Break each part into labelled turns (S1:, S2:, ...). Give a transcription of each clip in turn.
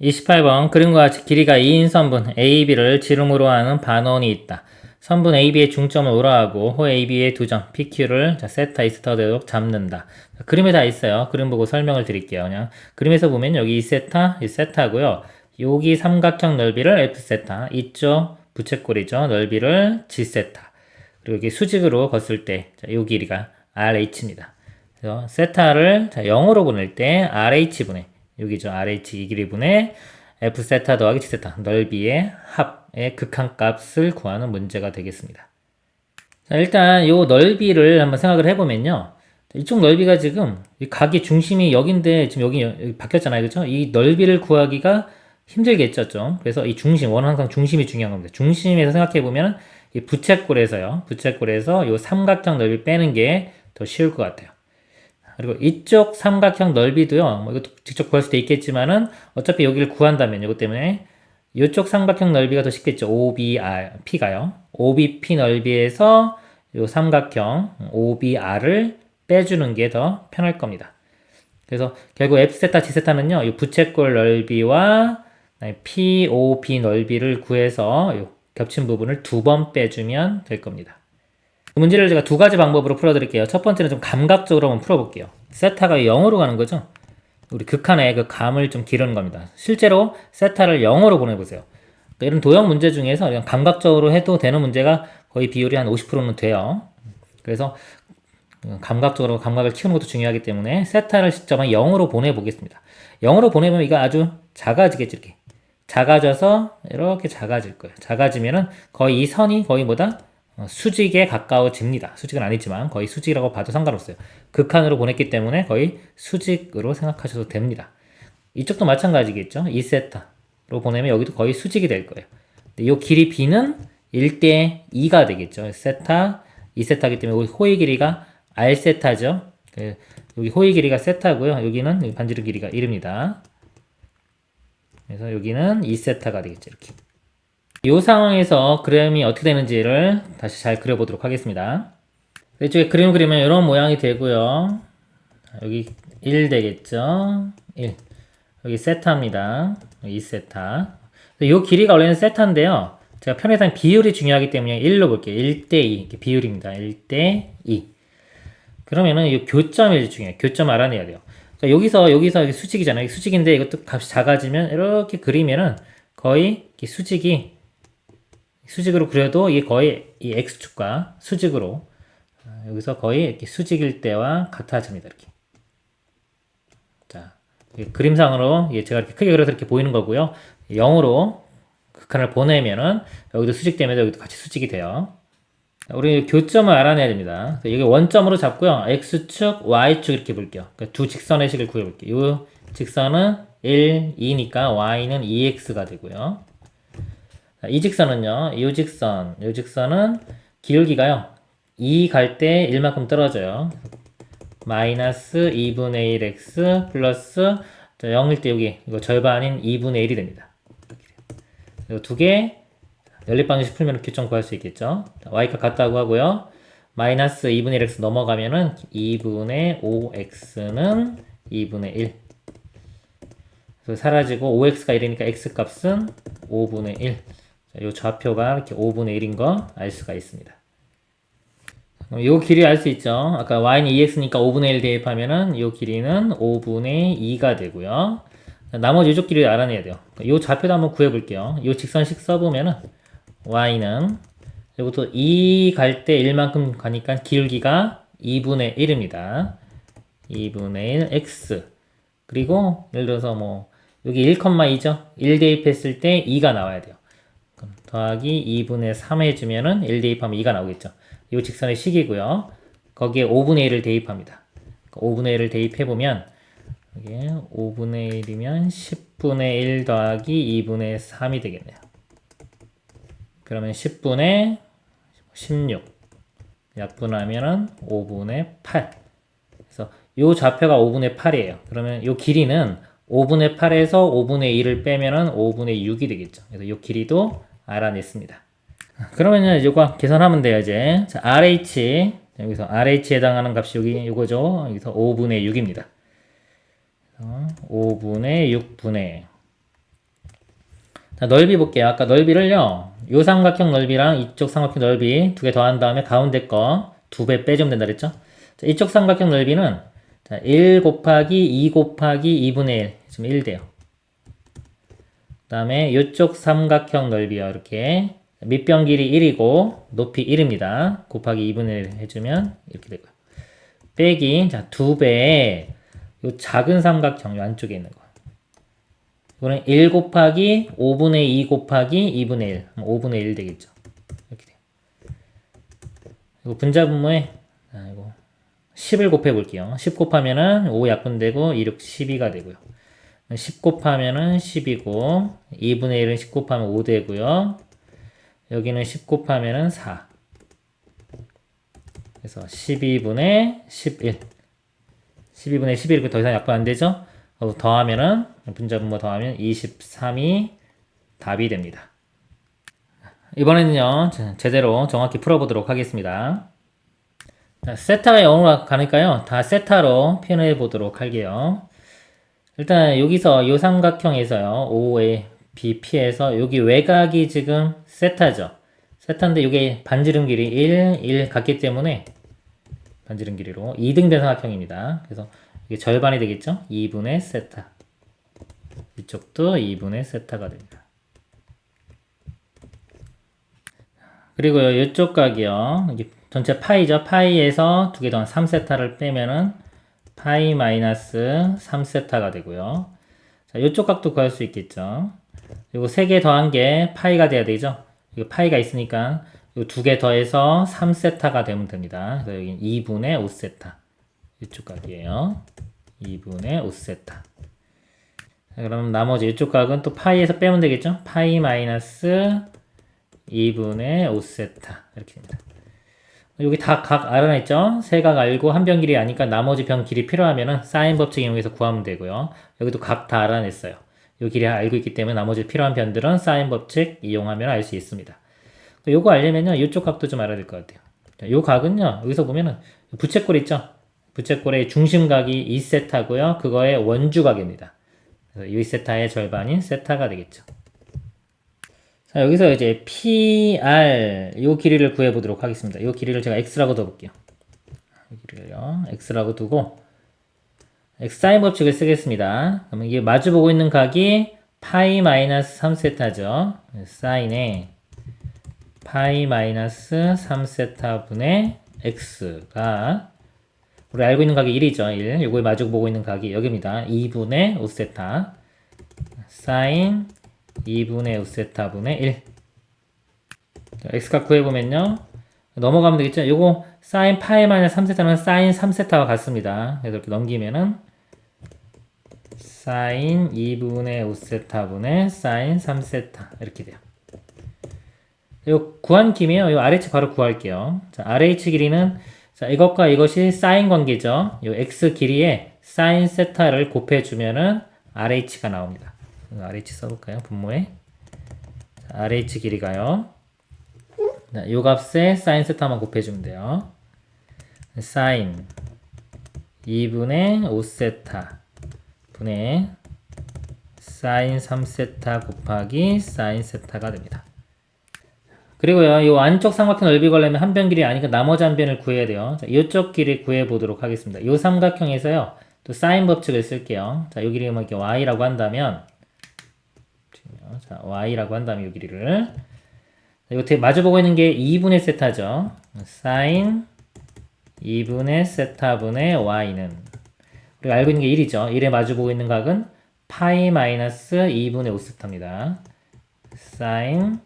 S1: 28번 그림과 같이 길이가 2인 선분 AB를 지름으로 하는 반원이 있다. 선분 AB의 중점을 우라하고 호 AB의 두 점 PQ를 자, 세타 되도록 잡는다. 자, 그림에 다 있어요. 그림 보고 설명을 드릴게요. 그냥 그림에서 보면 여기 이 세타, 이 세타고요. 여기 삼각형 넓이를 F 세타, 이쪽 부채꼴이죠. 넓이를 G 세타. 그리고 여기 수직으로 걷을 때, 자, 요 길이가 RH입니다. 그래서 세타를 자, 0으로 보낼 때 RH 분의 여기죠. RH 이 길이분의 F 세타 더하기 G 세타 넓이의 합의 극한값을 구하는 문제가 되겠습니다. 자, 일단 요 넓이를 한번 생각을 해보면요. 이쪽 넓이가 지금 이 각의 중심이 여긴데 지금 여기, 여기 바뀌었잖아요. 그죠? 이 넓이를 구하기가 힘들겠죠. 좀. 그래서 이 중심, 원은 항상 중심이 중요한 겁니다. 중심에서 생각해보면 이 부채꼴에서요. 부채꼴에서 요 삼각형 넓이 빼는 게 더 쉬울 것 같아요. 그리고 이쪽 삼각형 넓이도요. 뭐 이것도 직접 구할 수도 있겠지만은 어차피 여기를 구한다면 이것 때문에 이쪽 삼각형 넓이가 더 쉽겠죠. OBR, P가요. OBP 넓이에서 요 삼각형 OBR을 빼주는 게 더 편할 겁니다. 그래서 결국 F세타, G세타는요. 이 부채꼴 넓이와 POB 넓이를 구해서 요 겹친 부분을 두 번 빼주면 될 겁니다. 그 문제를 제가 두 가지 방법으로 풀어드릴게요. 첫 번째는 좀 감각적으로 한번 풀어볼게요. 세타가 0으로 가는 거죠. 우리 극한의 그 감을 좀 기르는 겁니다. 실제로 세타를 0으로 보내보세요. 그러니까 이런 도형 문제 중에서 그냥 감각적으로 해도 되는 문제가 거의 비율이 한 50%는 돼요. 그래서 감각적으로 감각을 키우는 것도 중요하기 때문에 세타를 직접 한 0으로 보내보겠습니다. 0으로 보내면 이거 아주 작아지겠죠. 이렇게. 작아져서 이렇게 작아질 거예요. 작아지면은 거의 이 선이 거의 뭐다? 어, 수직에 가까워집니다. 수직은 아니지만 거의 수직이라고 봐도 상관없어요. 극한으로 보냈기 때문에 거의 수직으로 생각하셔도 됩니다. 이쪽도 마찬가지겠죠. 2세타로 보내면 여기도 거의 수직이 될 거예요. 이 길이 B는 1대 2가 되겠죠. 세타, 2세타기 때문에 호의 길이가 R세타죠. 그 여기 호의 길이가 세타고요. 여기는 반지름 길이가 1입니다. 그래서 여기는 2세타가 되겠죠. 이렇게. 이 상황에서 그림이 어떻게 되는지를 다시 잘 그려보도록 하겠습니다. 이쪽에 그림을 그리면 이런 모양이 되고요. 여기 1 되겠죠. 1. 여기 세타입니다. 2세타. 이 길이가 원래는 세타인데요. 제가 편의상 비율이 중요하기 때문에 1로 볼게요. 1대2 비율입니다. 1대2. 그러면은 이 교점이 중요해요. 교점 알아내야 돼요. 그러니까 여기서 여기서 수직이잖아요. 수직인데 이것도 값이 작아지면 이렇게 그리면은 거의 수직이 수직으로 그려도 이게 거의 이 x축과 수직으로 아, 여기서 거의 이렇게 수직일 때와 같아집니다. 이렇게. 자, 그림상으로 제가 이렇게 크게 그려서 이렇게 보이는 거고요. 0으로 극한을 보내면은 여기도 수직되면서 여기도 같이 수직이 돼요. 우리 교점을 알아내야 됩니다. 여기 원점으로 잡고요. x축, y축 이렇게 볼게요. 그러니까 두 직선의 식을 구해볼게요. 이 직선은 1, 2니까 y는 2x가 되고요. 이 직선은요, 이 직선, 이 직선은 기울기가요, 2 갈 때 1만큼 떨어져요. 마이너스 2분의 1x 플러스 0일 때 여기 이거 절반인 2분의 1이 됩니다. 두 개, 연립방정식 풀면 규점 구할 수 있겠죠. y값 같다고 하고요. 마이너스 2분의 1x 넘어가면은 2분의 5x는 2분의 1. 그래서 사라지고 5x가 1이니까 x 값은 5분의 1. 이 좌표가 이렇게 5분의 1인 거 알 수가 있습니다. 이 길이 알 수 있죠. 아까 y는 2x니까 5분의 1 대입하면은 이 길이는 5분의 2가 되고요. 나머지 이쪽 길이를 알아내야 돼요. 이 좌표도 한번 구해볼게요. 이 직선식 써보면은 y는 여기부터 2갈 때 1만큼 가니까 길기가 2분의 1입니다. 2분의 1 x 그리고 예를 들어서 뭐 여기 1,2죠. 1 대입했을 때 2가 나와야 돼요. 더하기 2분의 3 해주면은 1 대입하면 2가 나오겠죠. 이 직선의 식이고요. 거기에 5분의 1을 대입합니다. 5분의 1을 대입해보면 여기 5분의 1이면 10분의 1 더하기 2분의 3이 되겠네요. 그러면 10분의 16 약분하면은 5분의 8 그래서 이 좌표가 5분의 8이에요. 그러면 이 길이는 5분의 8에서 5분의 1을 빼면은 5분의 6이 되겠죠. 그래서 이 길이도 알아냈습니다. 그러면은 이거 계산하면 돼요, 이제. 자, RH. 여기서 RH에 해당하는 값이 여기 이거죠. 여기서 5분의 6입니다. 5분의 6분의 자, 넓이 볼게요. 아까 넓이를요. 요 삼각형 넓이랑 이쪽 삼각형 넓이 두 개 더한 다음에 가운데 거 두 배 빼주면 된다 그랬죠? 자, 이쪽 삼각형 넓이는 자, 1 곱하기 2 곱하기 2분의 1. 지금 1 돼요. 그 다음에 이쪽 삼각형 넓이요. 이렇게 밑변 길이 1이고 높이 1입니다. 곱하기 2분의 1 해주면 이렇게 되고요. 빼기 자, 두 배에 요 작은 삼각형 요 안쪽에 있는 거. 이거는 1 곱하기 5분의 2 곱하기 2분의 1. 5분의 1 되겠죠. 이렇게 돼요. 이거 분자분모에 아, 이거 10을 곱해 볼게요. 10 곱하면은 5 약분되고 2, 6, 12가 되고요. 10 곱하면은 10이고 2분의 1은 10 곱하면 5 되고요. 여기는 10 곱하면은 4. 그래서 12분의 11. 12분의 11 이렇게 더 이상 약분 안 되죠? 어, 더하면은 분자분모 더하면 23이 답이 됩니다. 이번에는요 제- 제대로 정확히 풀어보도록 하겠습니다. 자, 세타가 0으로 가니까요 다 세타로 표현해 보도록 할게요. 일단 여기서 요 삼각형에서요 O에 BP에서 여기 외곽이 지금 세타죠. 세타인데 이게 반지름 길이 1, 1 같기 때문에 반지름 길이로 2등변 삼각형입니다. 그래서 이게 절반이 되겠죠? 2분의 세타. 이쪽도 2분의 세타가 됩니다. 그리고요, 이쪽 각이요. 전체 파이죠. 파이에서 두 개 더한 3세타를 빼면은 파이 마이너스 3세타가 되고요. 자, 이쪽 각도 구할 수 있겠죠. 그리고 세개 더한 게 파이가 돼야 되죠. 이거 파이가 있으니까 두개 더해서 3세타가 되면 됩니다. 그래서 여기 2분의 5세타. 이쪽 각이에요. 2분의 5세타. 자, 그럼 나머지 이쪽 각은 또 파이에서 빼면 되겠죠? 파이 마이너스 2분의 5세타. 이렇게 됩니다. 여기 다 각 알아냈죠? 세 각 알고 한변 길이 아니까 나머지 변 길이 필요하면은 사인 법칙 이용해서 구하면 되고요. 여기도 각 다 알아냈어요. 이 길이 알고 있기 때문에 나머지 필요한 변들은 사인 법칙 이용하면 알 수 있습니다. 요거 알려면요. 이쪽 각도 좀 알아야 될 것 같아요. 자, 요 각은요. 여기서 보면은 부채꼴 있죠? 부채꼴의 중심각이 2세타고요. 그거의 원주각입니다. 그래서 2세타의 절반인 세타가 되겠죠. 자, 여기서 이제 PR 요 길이를 구해 보도록 하겠습니다. 요 길이를 제가 x라고 둬 볼게요. 이 길이를요. x라고 두고 x사인 법칙을 쓰겠습니다. 그러면 이게 마주 보고 있는 각이 파이 마이너스 3세타죠. 사인에 파이 마이너스 3세타 분의 x가 우리 알고 있는 각이 1이죠. 1. 요거에 마주 보고 있는 각이 여기입니다. 2분의 5세타 사인 2분의 5세타 분의 1 자, x값 구해보면요. 넘어가면 되겠죠. 요거 사인 파이 마이너스 3세타는 사인 3세타와 같습니다. 그래서 이렇게 넘기면은 사인 2분의 5세타 분의 사인 3세타 이렇게 돼요. 요 구한 김에요. 요 RH 바로 구할게요. 자, RH 길이는 자, 이것과 이것이 사인 관계죠. 요 x 길이에 사인 세타를 곱해 주면은 RH가 나옵니다. RH 써볼까요? 분모에 자, RH 길이가요. 자, 요 값에 사인 세타만 곱해 주면 돼요. 사인 2분의 5세타 분의 사인 3세타 곱하기 사인 세타가 됩니다. 그리고요, 이 안쪽 삼각형 넓이 걸려면 한 변 길이 아니까 나머지 한 변을 구해야 돼요. 자, 이쪽 길이 구해 보도록 하겠습니다. 이 삼각형에서요, 또 사인 법칙을 쓸게요. 자, 이 길이가 뭐 이렇게 y라고 한다면, 자, y라고 한다면 이 길이를. 자, 이거 마주보고 있는 게 2분의 세타죠. 사인 2분의 세타분의 y는 우리가 알고 있는 게 1이죠. 1에 마주보고 있는 각은 파이 마이너스 2분의 5세타입니다. 사인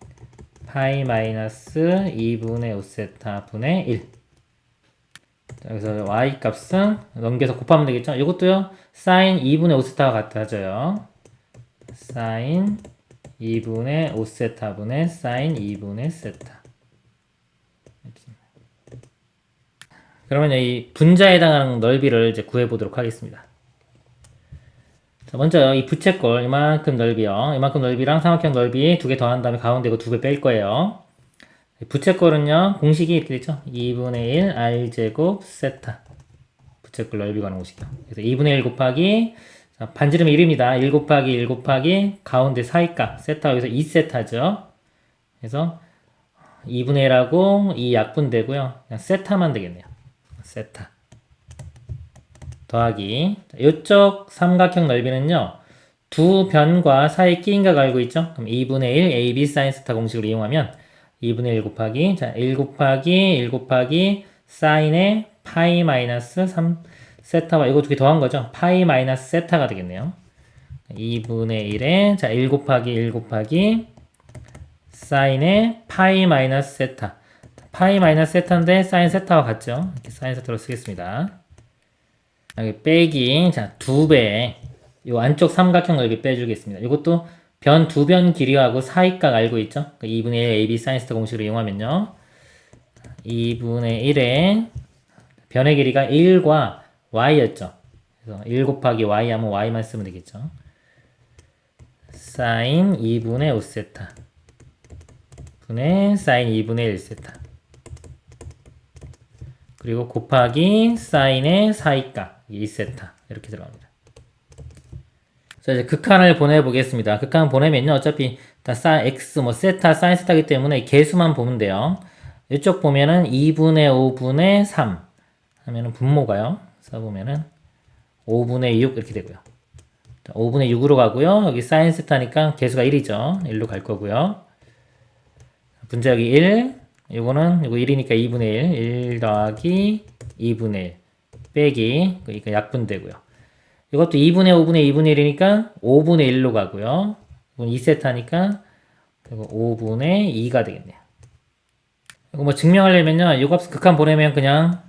S1: 파이 마이너스 2분의 5세타 분의 1. 자, 여기서 y 값은 넘겨서 곱하면 되겠죠? 이것도요, 사인 2분의 5세타가 같아져요. 사인 2분의 5세타 분의 사인 2분의 세타. 그러면 이 분자에 해당하는 넓이를 이제 구해보도록 하겠습니다. 자, 먼저 이 부채꼴 이만큼 넓이요. 이만큼 넓이랑 삼각형 넓이 두 개 더한 다음에 가운데 이거 두 개 뺄 거예요. 부채꼴은요. 공식이 이렇게 되죠. 2분의 1 r제곱 세타. 부채꼴 넓이 가는 공식이요. 그래서 2분의 1 곱하기 자, 반지름의 1입니다. 1 곱하기 1 곱하기 가운데 사이값 세타가 여기서 2세타죠. 그래서 2분의 1하고 이 약분되고요. 그냥 세타만 되겠네요. 세타. 더하기 자, 이쪽 삼각형 넓이는요. 두 변과 사이 끼인각 알고 있죠? 그럼 2분의 1 AB 사인 스타 공식을 이용하면 2분의 1 곱하기 자, 1 곱하기 1 곱하기 사인의 파이 마이너스 3 세타와 이거 두 개 더한 거죠? 파이 마이너스 세타가 되겠네요. 2분의 1에 자, 1 곱하기 1 곱하기 사인의 파이 마이너스 세타. 파이 마이너스 세타인데 사인 세타와 같죠? 이렇게 사인 세타로 쓰겠습니다. 여기 빼기 자, 두 배. 요 안쪽 삼각형 넓이 빼주겠습니다. 이것도 변 두 변 길이하고 사이각 알고 있죠? 그 2분의 1 AB 사인 스타 공식을 이용하면요. 2분의 1에 변의 길이가 1과 y였죠. 그래서 1 곱하기 y 하면 y만 쓰면 되겠죠. 사인 2분의 5세타 분의 사인 2분의 1세타 그리고 곱하기 사인의 사이값 2세타 이렇게 들어갑니다. 자 이제 극한을 보내보겠습니다. 극한 보내면요 어차피 다 사, x 뭐 세타 사인 세타기 때문에 개수만 보면 돼요. 이쪽 보면은 2분의 5분의 3 하면은 분모가요. 써보면은 5분의 6 이렇게 되고요. 자, 5분의 6으로 가고요. 여기 사인 세타니까 개수가 1이죠. 1로 갈 거고요. 분자 여기 1. 이거는 이거 1이니까 2분의 1. 1 더하기 2분의 1 빼기 그러니까 약분되고요. 이것도 2분의 5분의 2분의 1이니까 5분의 1로 가고요. 이건 2세타니까 그리고 5분의 2가 되겠네요. 이거 뭐 증명하려면요. 이값 극한 보내면 그냥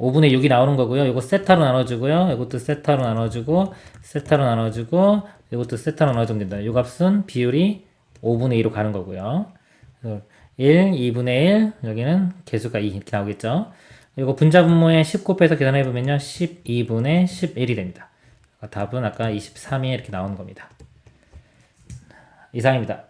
S1: 5분의 6이 나오는 거고요. 이거 세타로 나눠주고요. 이것도 세타로 나눠주고 세타로 나눠주고 이것도 세타로 나눠주면 된다. 이 값은 비율이 5분의 2로 가는 거고요. 그래서 1, 2분의 1 여기는 개수가 2 이렇게 나오겠죠. 이거 분자 분모에 10 곱해서 계산해 보면요. 12분의 11이 됩니다. 답은 아까 23이 이렇게 나오는 겁니다. 이상입니다.